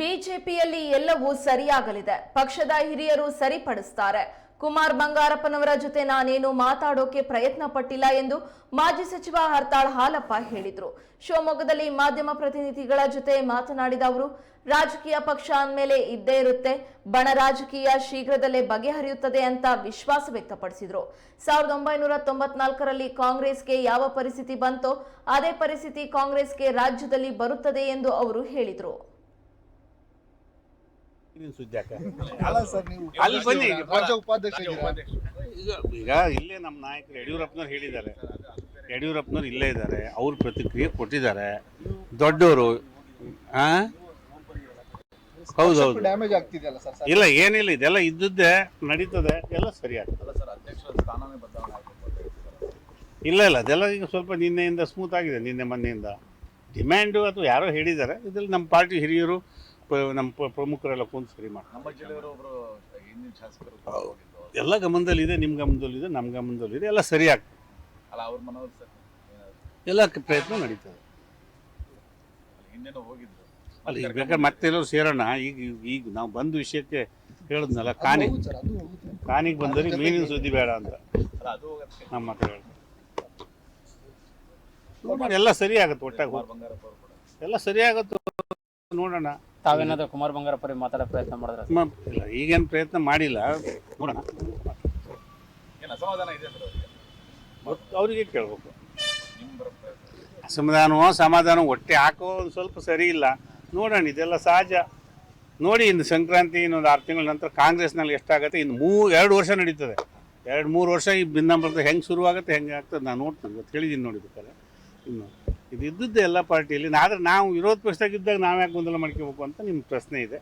ಬಿಜೆಪಿಯಲ್ಲಿ ಎಲ್ಲವೂ ಸರಿಯಾಗಲಿದೆ. ಪಕ್ಷದ ಹಿರಿಯರು ಸರಿಪಡಿಸ್ತಾರೆ. ಕುಮಾರ್ ಬಂಗಾರಪ್ಪನವರ ಜೊತೆ ನಾನೇನು ಮಾತಾಡೋಕೆ ಪ್ರಯತ್ನ ಪಟ್ಟಿಲ್ಲ ಎಂದು ಮಾಜಿ ಸಚಿವ ಹರ್ತಾಳ್ ಹಾಲಪ್ಪ ಹೇಳಿದ್ರು. ಶಿವಮೊಗ್ಗದಲ್ಲಿ ಮಾಧ್ಯಮ ಪ್ರತಿನಿಧಿಗಳ ಜೊತೆ ಮಾತನಾಡಿದ ಅವರು, ರಾಜಕೀಯ ಪಕ್ಷ ಅಂದಮೇಲೆ ಇದ್ದೇ ಇರುತ್ತೆ. ಬಣ ರಾಜಕೀಯ ಶೀಘ್ರದಲ್ಲೇ ಬಗೆಹರಿಯುತ್ತದೆ ಅಂತ ವಿಶ್ವಾಸ ವ್ಯಕ್ತಪಡಿಸಿದ್ರು. ಸಾವಿರದ ಒಂಬೈನೂರ ತೊಂಬತ್ನಾಲ್ಕರಲ್ಲಿ ಕಾಂಗ್ರೆಸ್ಗೆ ಯಾವ ಪರಿಸ್ಥಿತಿ ಬಂತೋ, ಅದೇ ಪರಿಸ್ಥಿತಿ ಕಾಂಗ್ರೆಸ್ಗೆ ರಾಜ್ಯದಲ್ಲಿ ಬರುತ್ತದೆ ಎಂದು ಅವರು ಹೇಳಿದ್ರು. ನೀನು ಸುದ್ದಿ ಯಾಕೆ? ಅಲ್ಲ ಸರ್ ನೀವು ಅಲ್ಲಿ ಬನ್ನಿ. ರಾಜ್ಯ ಉಪಾಧ್ಯಕ್ಷ ಇದ್ದೀರಾ? ಈಗ ಈಗ ಇಲ್ಲೇ ನಮ್ಮ ನಾಯಕರು ಯಡಿಯೂರಪ್ಪನವ್ರು ಹೇಳಿದ್ದಾರೆ. ಯಡಿಯೂರಪ್ಪನವ್ರು ಇಲ್ಲೇ ಇದ್ದಾರೆ ಅವ್ರ ಪ್ರತಿಕ್ರಿಯೆ ಕೊಟ್ಟಿದ್ದಾರೆ. ದೊಡ್ಡವರು ಆ? ಹೌದು ಹೌದು. ಡ್ಯಾಮೇಜ್ ಆಗ್ತಿದೆಯಲ್ಲ ಸರ್ ಸರ್? ಇಲ್ಲ ಏನಿಲ್ಲ ಇದೆಲ್ಲ ಇದ್ದದ್ದೇ ನಡೀತದೆ ಎಲ್ಲ ಸರಿ ಆಗ್ತದೆ. ಇಲ್ಲ ಇಲ್ಲ ಅದೆಲ್ಲ ಈಗ ಸ್ವಲ್ಪ ನಿನ್ನೆಯಿಂದ ಸ್ಮೂತ್ ಆಗಿದೆ ನಿನ್ನೆ ಮೊನ್ನೆಯಿಂದ. ಡಿಮ್ಯಾಂಡು ಅಥವಾ ಯಾರೋ ಹೇಳಿದ್ದಾರೆ ಇದ್ರಲ್ಲಿ ನಮ್ಮ ಪಾರ್ಟಿ ಹಿರಿಯರು ನಮ್ಮ ಪ್ರಮುಖರೆಲ್ಲ ಕೂತು ಸರಿ ಮಾಡ್ತಾರೆ. ಎಲ್ಲ ಗಮನದಲ್ಲಿದೆ ನಿಮ್ಮ ಗಮನದಲ್ಲಿದೆ ನಮ್ಮ ಗಮನದಲ್ಲಿದೆ ಎಲ್ಲ ಸರಿ ಆಗ್ತದೆ. ಅಲ್ಲ ಅವ್ರ ಮನೋರು ಸರ್ ಏನಾದ್ರು? ಎಲ್ಲ ಪ್ರಯತ್ನ ನಡೀತದೆ. ಅಲ್ಲಿ ಈಗ ಬೇಕಾದ್ರೆ ಮತ್ತೆ ಎಲ್ಲರೂ ಸೇರೋಣ ಈಗ ಈಗ ನಾವು ಬಂದ ವಿಷಯಕ್ಕೆ ಹೇಳಿದ್ನಲ್ಲ ಕಾನಿ. ಕಾನಿಗೆ ಬಂದರೆ ಮೀನಿನ ಸುದ್ದಿ ಬೇಡ ಅಂತ. ಅಲ್ಲ ಅದು ನಮ್ಮ ಹತ್ರ ಹೇಳ್ತಾರೆ ನೋಡೋಣ ಎಲ್ಲ ಸರಿ ಆಗುತ್ತೆ ಒಟ್ಟಾಗ ಎಲ್ಲ ಸರಿ ಆಗುತ್ತೆ ನೋಡೋಣ. ತಾವೇನಾದ್ರೂ ಕುಮಾರ್ ಬಂಗಾರಪ್ಪರಿಗೆ ಮಾತಾಡೋ ಪ್ರಯತ್ನ ಮಾಡಿದ್ರೆ ಮ- ಇಲ್ಲ ಈಗೇನು ಪ್ರಯತ್ನ ಮಾಡಿಲ್ಲ. ನೋಡೋಣ. ಏನು ಅಸಮಾಧಾನ ಇದೆ ಸರ್ ಅವರಿಗೆ? ಗೊತ್ತು- ಅವರಿಗೆ ಕೇಳಬೇಕು. ಅಸಮಾಧಾನವೋ ಸಮಾಧಾನ ಹೊಟ್ಟೆ ಹಾಕೋ ಒಂದು ಸ್ವಲ್ಪ ಸರಿ ಇಲ್ಲ. ನೋಡೋಣ ಇದೆಲ್ಲ ಸಹಜ. ನೋಡಿ ಇನ್ನು ಸಂಕ್ರಾಂತಿ ಇನ್ನೊಂದು ಆರು ತಿಂಗಳ ನಂತರ ಕಾಂಗ್ರೆಸ್ನಲ್ಲಿ ಎಷ್ಟಾಗುತ್ತೆ ಇನ್ನು ಮೂ ಎರಡು ವರ್ಷ ನಡೀತದೆ. ಎರಡು ಮೂರು ವರ್ಷ ಈ ಭಿನ್ನಂಬರದ ಹೆಂಗೆ ಶುರುವಾಗುತ್ತೆ ಹೆಂಗೆ ಆಗ್ತದೆ ನಾನು ನೋಡ್ತೀನಿ. ಇವತ್ತು ಹೇಳಿದ್ದೀನಿ ನೋಡಿ ಬೇಕಾದ್ರೆ ಇನ್ನು ಇದು ಇದ್ದದ್ದೇ ಎಲ್ಲ ಪಾರ್ಟಿಯಲ್ಲಿ. ಆದರೆ ನಾವು ವಿರೋಧ ಪಕ್ಷದಾಗಿದ್ದಾಗ ನಾವು ಯಾಕೆ ಗೊಂದಲ ಮಾಡ್ಕೋಬೇಕು ಅಂತ ನಿಮ್ಮ ಪ್ರಶ್ನೆ ಇದೆ.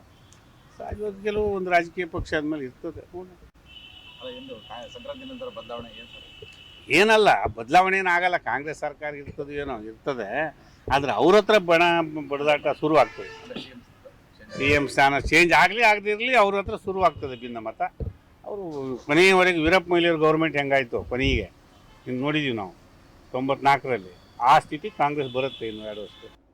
ಸಹಜವಾಗಿ ಕೆಲವು ಒಂದು ರಾಜಕೀಯ ಪಕ್ಷ ಆದಮೇಲೆ ಇರ್ತದೆ. ಏನಲ್ಲ ಬದಲಾವಣೆ ಏನು ಆಗಲ್ಲ. ಕಾಂಗ್ರೆಸ್ ಸರ್ಕಾರ ಇರ್ತದೆ ಏನೋ ಇರ್ತದೆ. ಆದರೆ ಅವ್ರ ಹತ್ರ ಬಣ ಬಡದಾಟ ಶುರು ಆಗ್ತದೆ. ಸಿ ಎಂ ಸ್ಥಾನ ಚೇಂಜ್ ಆಗಲಿ ಆಗದಿರಲಿ ಅವ್ರ ಹತ್ರ ಶುರು ಆಗ್ತದೆ ಭಿನ್ನ ಮತ. ಅವರು ಕೊನೆಯವರೆಗೆ ವೀರಪ್ಪ ಮೊಯ್ಲಿಯವ್ರ ಗೌರ್ಮೆಂಟ್ ಹೆಂಗಾಯ್ತು ಕೊನೆಗೆ? ಇನ್ನು ನೋಡಿದ್ದೀವಿ ನಾವು. ತೊಂಬತ್ನಾಲ್ಕರಲ್ಲಿ. ಆ ಸ್ಥಿತಿ ಕಾಂಗ್ರೆಸ್ ಬರುತ್ತೆ ಇನ್ನು ಎರಡು ವರ್ಷಕ್ಕೆ